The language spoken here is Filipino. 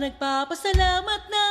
nagpapasalamat na